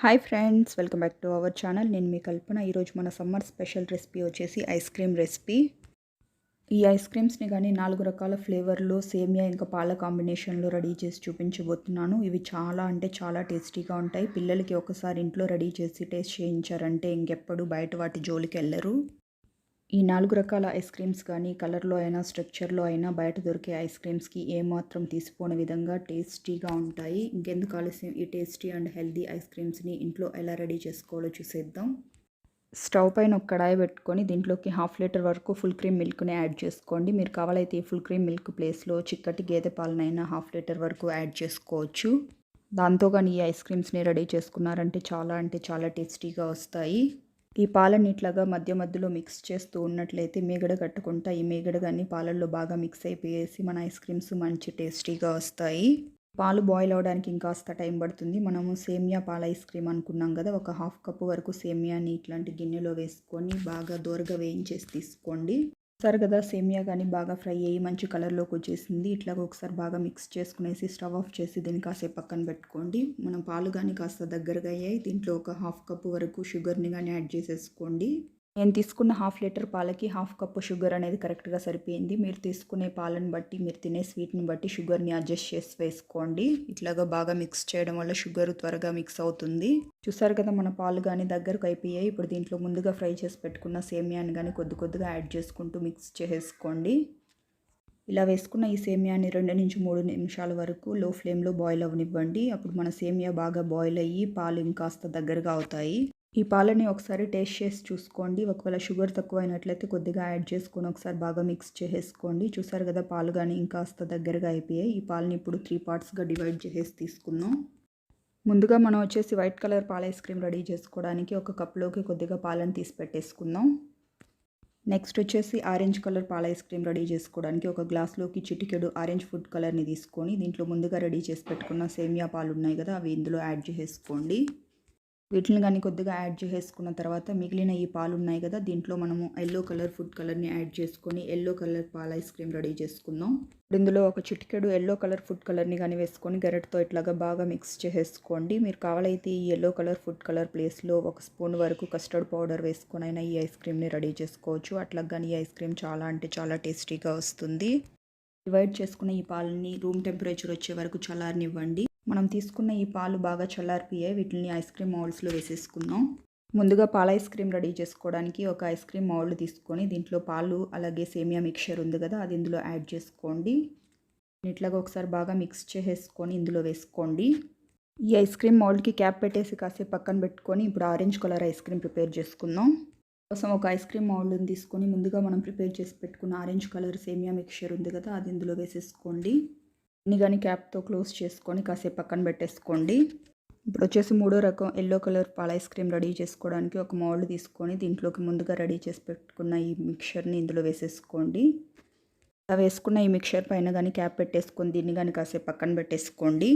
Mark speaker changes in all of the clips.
Speaker 1: Hi friends welcome back to our channel. నేను మీ కల్పన. ఈరోజు మన సమ్మర్ స్పెషల్ రెసిపీ వచ్చేసి ఐస్ క్రీమ్ రెసిపీ. ఈ ఐస్ క్రీమ్స్ని కానీ నాలుగు రకాల ఫ్లేవర్లో సేమియా ఇంకా పాల కాంబినేషన్లో రెడీ చేసి చూపించబోతున్నాను. ఇవి చాలా అంటే చాలా టేస్టీగా ఉంటాయి. పిల్లలకి ఒకసారి ఇంట్లో రెడీ చేసి టేస్ట్ చేయించారంటే ఇంకెప్పుడు బయట వాటి జోలికి వెళ్ళరు. ఈ నాలుగు రకాల ఐస్ క్రీమ్స్ కానీ కలర్లో అయినా స్ట్రక్చర్లో అయినా బయట దొరికే ఐస్ క్రీమ్స్కి ఏమాత్రం తీసిపోని విధంగా టేస్టీగా ఉంటాయి. ఇంకెందుకు ఆలస్యం? ఈ టేస్టీ అండ్ హెల్దీ ఐస్ క్రీమ్స్ని ఇంట్లో ఎలా రెడీ చేసుకోవాలో చూసేద్దాం. స్టవ్ పైన ఒక కడాయి పెట్టుకొని దీంట్లోకి హాఫ్ లీటర్ వరకు ఫుల్ క్రీమ్ మిల్క్ని యాడ్ చేసుకోండి. మీరు కావాలైతే ఈ ఫుల్ క్రీమ్ మిల్క్ ప్లేస్లో చిక్కటి గేదె పాలనైనా హాఫ్ లీటర్ వరకు యాడ్ చేసుకోవచ్చు. దాంతో కానీ ఈ ఐస్ క్రీమ్స్ని రెడీ చేసుకున్నారంటే చాలా అంటే చాలా టేస్టీగా వస్తాయి. ఈ పాలని ఇట్లాగా మధ్య మధ్యలో మిక్స్ చేస్తూ ఉన్నట్లయితే మేగడ కట్టుకుంటా ఈ మేగడ కానీ పాలల్లో బాగా మిక్స్ అయిపోయేసి మన ఐస్ క్రీమ్స్ మంచి టేస్టీగా వస్తాయి. పాలు బాయిల్ అవడానికి ఇంకాస్త టైం పడుతుంది. మనము సేమియా పాల ఐస్ క్రీమ్ అనుకున్నాం కదా ఒక హాఫ్ కప్ వరకు సేమియాని ఇట్లాంటి గిన్నెలో వేసుకొని బాగా దోరగా వేయించేసి తీసుకోండి. సరే కదా సేమియా కానీ బాగా ఫ్రై అయ్యి మంచి కలర్లోకి వచ్చేసింది. ఇట్లాగ ఒకసారి బాగా మిక్స్ చేసుకునేసి స్టవ్ ఆఫ్ చేసి దీన్ని కాసేపు పక్కన పెట్టుకోండి. మనం పాలు కానీ కాస్త దగ్గరగా అయ్యాయి దీంట్లో ఒక హాఫ్ కప్ వరకు షుగర్ని కానీ యాడ్ చేసేసుకోండి. నేను తీసుకున్న హాఫ్ లీటర్ పాలకి హాఫ్ కప్పు షుగర్ అనేది కరెక్ట్గా సరిపోయింది. మీరు తీసుకునే పాలను బట్టి మీరు తినే స్వీట్ని బట్టి షుగర్ని అడ్జస్ట్ చేసి వేసుకోండి. ఇట్లాగా బాగా మిక్స్ చేయడం వల్ల షుగర్ త్వరగా మిక్స్ అవుతుంది. చూసారు కదా మన పాలు కానీ దగ్గరకు అయిపోయాయి. ఇప్పుడు దీంట్లో ముందుగా ఫ్రై చేసి పెట్టుకున్న సేమియాని కానీ కొద్ది కొద్దిగా యాడ్ చేసుకుంటూ మిక్స్ చేసుకోండి ఇలా వేసుకున్న ఈ సేమియాని రెండు నుంచి మూడు నిమిషాల వరకు లో ఫ్లేమ్లో బాయిల్ అవ్వనివ్వండి. అప్పుడు మన సేమియా బాగా బాయిల్ అయ్యి పాలు ఇంకాస్త దగ్గరగా అవుతాయి. ఈ పాలని ఒకసారి టేస్ట్ చేసి చూసుకోండి. ఒకవేళ షుగర్ తక్కువ అయినట్లయితే కొద్దిగా యాడ్ చేసుకొని ఒకసారి బాగా మిక్స్ చేసేసుకోండి. చూసారు కదా పాలు కానీ ఇంకాస్త దగ్గరగా అయిపోయాయి. ఈ పాలని ఇప్పుడు త్రీ పార్ట్స్గా డివైడ్ చేసేసి తీసుకుందాం. ముందుగా మనం వచ్చేసి వైట్ కలర్ పాల ఐస్ క్రీమ్ రెడీ చేసుకోవడానికి ఒక కప్లోకి కొద్దిగా పాలను తీసి పెట్టేసుకుందాం. నెక్స్ట్ వచ్చేసి ఆరెంజ్ కలర్ పాల ఐస్ క్రీమ్ రెడీ చేసుకోవడానికి ఒక గ్లాస్లోకి చిటికెడు ఆరెంజ్ ఫుడ్ కలర్ని తీసుకొని దీంట్లో ముందుగా రెడీ చేసి పెట్టుకున్న సేమియా పాలు ఉన్నాయి కదా అవి ఇందులో యాడ్ చేసేసుకోండి. వీటిని కానీ కొద్దిగా యాడ్ చేసేసుకున్న తర్వాత మిగిలిన ఈ పాలు ఉన్నాయి కదా దీంట్లో మనము ఎల్లో కలర్ ఫుడ్ కలర్ని యాడ్ చేసుకొని ఎల్లో కలర్ పాల ఐస్ క్రీమ్ రెడీ చేసుకుందాం. ఇప్పుడు ఇందులో ఒక చిటికెడు ఎల్లో కలర్ ఫుడ్ కలర్ని కానీ వేసుకొని గరెట్తో ఇట్లాగా బాగా మిక్స్ చేసేసుకోండి. మీరు కావాలైతే ఈ ఎల్లో కలర్ ఫుడ్ కలర్ ప్లేస్లో ఒక స్పూన్ వరకు కస్టర్డ్ పౌడర్ వేసుకొని అయినా ఈ ఐస్ క్రీమ్ని రెడీ చేసుకోవచ్చు. అట్లా కానీ ఈ ఐస్ క్రీమ్ చాలా అంటే చాలా టేస్టీగా వస్తుంది. డివైడ్ చేసుకున్న ఈ పాలని రూమ్ టెంపరేచర్ వచ్చే వరకు చల్లారనివ్వండి. మనం తీసుకున్న ఈ పాలు బాగా చల్లారిపోయాయి. వీటిని ఐస్ క్రీమ్ మౌల్డ్స్లో వేసేసుకుందాం. ముందుగా పాల ఐస్ క్రీమ్ రెడీ చేసుకోవడానికి ఒక ఐస్ క్రీమ్ మౌల్డ్ తీసుకొని దీంట్లో పాలు అలాగే సేమియా మిక్చర్ ఉంది కదా అది ఇందులో యాడ్ చేసుకోండి. ఇట్లాగా ఒకసారి బాగా మిక్స్ చేసేసుకొని ఇందులో వేసుకోండి. ఈ ఐస్ క్రీమ్ మౌల్డ్కి క్యాప్ పెట్టేసి కాసేపు పక్కన పెట్టుకొని ఇప్పుడు orange colour ice cream prepare చేసుకుందాం. కోసం ఒక ఐస్ క్రీమ్ మౌల్డ్ని తీసుకొని ముందుగా మనం ప్రిపేర్ చేసి పెట్టుకున్న ఆరెంజ్ కలర్ సేమియా మిక్చర్ ఉంది కదా అది ఇందులో వేసేసుకోండి. అన్ని కానీ క్యాప్తో క్లోజ్ చేసుకొని కాసేపు పక్కన పెట్టేసుకోండి. ఇప్పుడు వచ్చేసి మూడో రకం ఎల్లో కలర్ పాల ఐస్ క్రీమ్ రెడీ చేసుకోవడానికి ఒక మౌల్డ్ తీసుకొని దీంట్లోకి ముందుగా రెడీ చేసి పెట్టుకున్న ఈ మిక్చర్ని ఇందులో వేసేసుకోండి. అలా వేసుకున్న ఈ మిక్చర్ పైన కానీ క్యాప్ పెట్టేసుకొని దీన్ని కానీ కాసేపు పక్కన పెట్టేసుకోండి.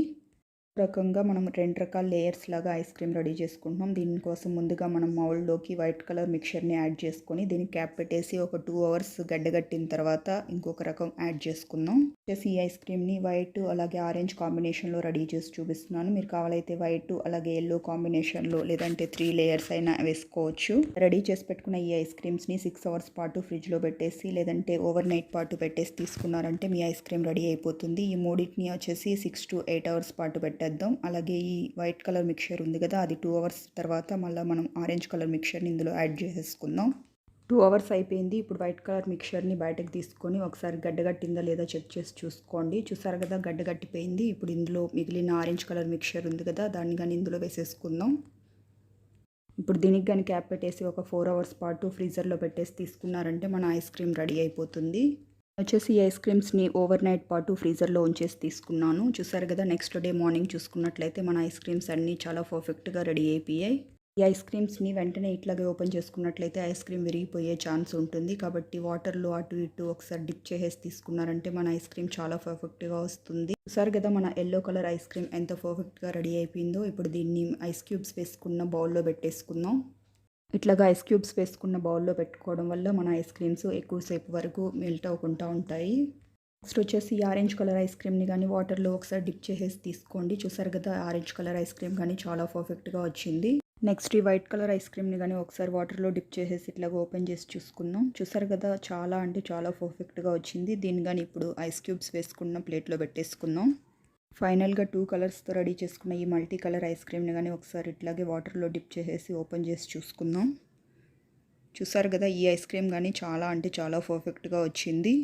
Speaker 1: రకంగా మనం రెండు రకాల లేయర్స్ లాగా ఐస్ క్రీమ్ రెడీ చేసుకుంటున్నాం. దీనికోసం ముందుగా మనం మౌల్డ్లోకి వైట్ కలర్ మిక్చర్ని యాడ్ చేసుకొని దీనికి క్యాప్ పెట్టేసి ఒక టూ అవర్స్ గడ్డగట్టిన తర్వాత ఇంకొక రకం యాడ్ చేసుకుందాం. వచ్చేసి ఈ ఐస్ క్రీమ్ని వైట్ అలాగే ఆరెంజ్ కాంబినేషన్లో రెడీ చేసి చూపిస్తున్నాను. మీరు కావాలైతే వైట్ అలాగే ఎల్లో కాంబినేషన్లో లేదంటే త్రీ లేయర్స్ అయినా వేసుకోవచ్చు. రెడీ చేసి పెట్టుకున్న ఈ ఐస్ క్రీమ్స్ని సిక్స్ అవర్స్ పాటు ఫ్రిడ్జ్లో పెట్టేసి లేదంటే ఓవర్ నైట్ పాటు పెట్టేసి తీసుకున్నారంటే మీ ఐస్ క్రీమ్ రెడీ అయిపోతుంది. ఈ మూడింటిని వచ్చేసి సిక్స్ టు ఎయిట్ అవర్స్ పాటు పెట్టి పెట్టేద్దాం. అలాగే ఈ వైట్ కలర్ మిక్చర్ ఉంది కదా అది టూ అవర్స్ తర్వాత మళ్ళీ మనం ఆరెంజ్ కలర్ మిక్చర్ని ఇందులో యాడ్ చేసేసుకుందాం. టూ అవర్స్ అయిపోయింది. ఇప్పుడు వైట్ కలర్ మిక్చర్ని బయటకు తీసుకొని ఒకసారి గడ్డగట్టిందా లేదా చెక్ చేసి చూసుకోండి. చూసారు కదా గడ్డగట్టిపోయింది ఇప్పుడు ఇందులో మిగిలిన ఆరెంజ్ కలర్ మిక్చర్ ఉంది కదా దాన్ని కానీ ఇందులో వేసేసుకుందాం. ఇప్పుడు దీనికి కానీ క్యాప్ పెట్టేసి ఒక ఫోర్ అవర్స్ పాటు ఫ్రీజర్లో పెట్టేసి తీసుకున్నారంటే మన ఐస్ క్రీమ్ రెడీ అయిపోతుంది. వచ్చేసి ఈ ఐస్ క్రీమ్స్ని ఓవర్ నైట్ పాటు ఫ్రీజర్లో ఉంచేసి తీసుకున్నాను. చూసారు కదా నెక్స్ట్ డే మార్నింగ్ చూసుకున్నట్లయితే మన ఐస్ క్రీమ్స్ అన్నీ చాలా పర్ఫెక్ట్గా రెడీ అయిపోయాయి. ఈ ఐస్ క్రీమ్స్ని వెంటనే ఇట్లాగే ఓపెన్ చేసుకున్నట్లయితే ఐస్ క్రీమ్ విరిగిపోయే ఛాన్స్ ఉంటుంది. కాబట్టి వాటర్లో అటు ఇటు ఒకసారి డిప్ చేసేసి తీసుకున్నారంటే మన ఐస్ క్రీమ్ చాలా పర్ఫెక్ట్గా వస్తుంది. చూసారు కదా మన ఎల్లో కలర్ ఐస్ క్రీమ్ ఎంత పర్ఫెక్ట్గా రెడీ అయిపోయిందో. ఇప్పుడు దీన్ని ఐస్ క్యూబ్స్ వేసుకున్న బౌల్లో పెట్టేసుకుందాం. ఇట్లాగా ఐస్ క్యూబ్స్ వేసుకున్న బౌల్లో పెట్టుకోవడం వల్ల మన ఐస్ క్రీమ్స్ ఎక్కువసేపు వరకు మెల్ట్ అవ్వకుండా ఉంటాయి. నెక్స్ట్ వచ్చేసి ఆరెంజ్ కలర్ ఐస్ క్రీమ్ని కానీ వాటర్లో ఒకసారి డిప్ చేసేసి తీసుకోండి. చూసారు కదా ఆరెంజ్ కలర్ ఐస్ క్రీమ్ కానీ చాలా పర్ఫెక్ట్గా వచ్చింది. నెక్స్ట్ ఈ వైట్ కలర్ ఐస్ క్రీమ్ని కానీ ఒకసారి వాటర్లో డిప్ చేసేసి ఇట్లాగా ఓపెన్ చేసి చూసుకుందాం. చూసారు కదా చాలా అంటే చాలా పర్ఫెక్ట్గా వచ్చింది. దీన్ని కానీ ఇప్పుడు ఐస్ క్యూబ్స్ వేసుకున్న ప్లేట్లో పెట్టేసుకుందాం. ఫైనల్గా టూ కలర్స్తో రెడీ చేసుకున్న ఈ మల్టీ కలర్ ఐస్ క్రీమ్ని కానీ ఒకసారి ఇట్లాగే వాటర్లో డిప్ చేసేసి ఓపెన్ చేసి చూసుకుందాం. చూసారు కదా ఈ ఐస్ క్రీమ్ కానీ చాలా అంటే చాలా పర్ఫెక్ట్గా వచ్చింది.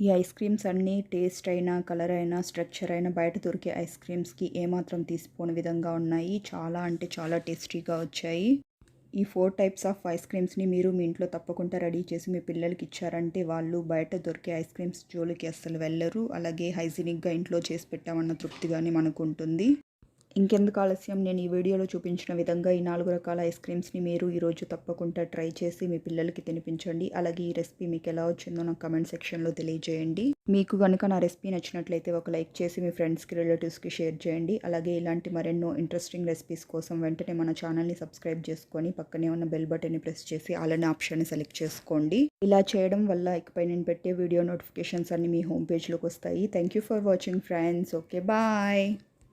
Speaker 1: ఈ ఐస్ క్రీమ్స్ అన్నీ టేస్ట్ అయినా కలర్ అయినా స్ట్రక్చర్ అయినా బయట దొరికే ఐస్ క్రీమ్స్కి ఏమాత్రం తీసిపోని విధంగా ఉన్నాయి. చాలా అంటే చాలా టేస్టీగా వచ్చాయి. ఈ ఫోర్ టైప్స్ ఆఫ్ ఐస్ క్రీమ్స్ని మీరు మీ ఇంట్లో తప్పకుండా రెడీ చేసి మీ పిల్లలకి ఇచ్చారంటే వాళ్ళు బయట దొరికే ఐస్ క్రీమ్స్ జోలికి అస్సలు వెళ్ళరు. అలాగే హైజీనిక్గా ఇంట్లో చేసి పెట్టామన్న తృప్తిగానే మనకు ఉంటుంది. ఇంకెందుకు ఆలస్యం? నేను ఈ వీడియోలో చూపించిన విధంగా ఈ నాలుగు రకాల ఐస్ క్రీమ్స్ని మీరు ఈరోజు తప్పకుండా ట్రై చేసి మీ పిల్లలకి తినిపించండి. అలాగే ఈ రెసిపీ మీకు ఎలా వచ్చిందో నాకు కమెంట్ సెక్షన్లో తెలియజేయండి. మీకు కనుక నా రెసిపీ నచ్చినట్లయితే ఒక లైక్ చేసి మీ ఫ్రెండ్స్కి రిలేటివ్స్కి షేర్ చేయండి. అలాగే ఇలాంటి మరెన్నో ఇంట్రెస్టింగ్ రెసిపీస్ కోసం వెంటనే మన ఛానల్ని సబ్స్క్రైబ్ చేసుకొని పక్కనే ఉన్న బెల్ బటన్ని ప్రెస్ చేసి అలానే ఆప్షన్ని సెలెక్ట్ చేసుకోండి. ఇలా చేయడం వల్ల ఇకపై నేను పెట్టే వీడియో నోటిఫికేషన్స్ అన్ని మీ హోమ్ పేజ్లోకి వస్తాయి. Thank you for watching friends. Okay bye.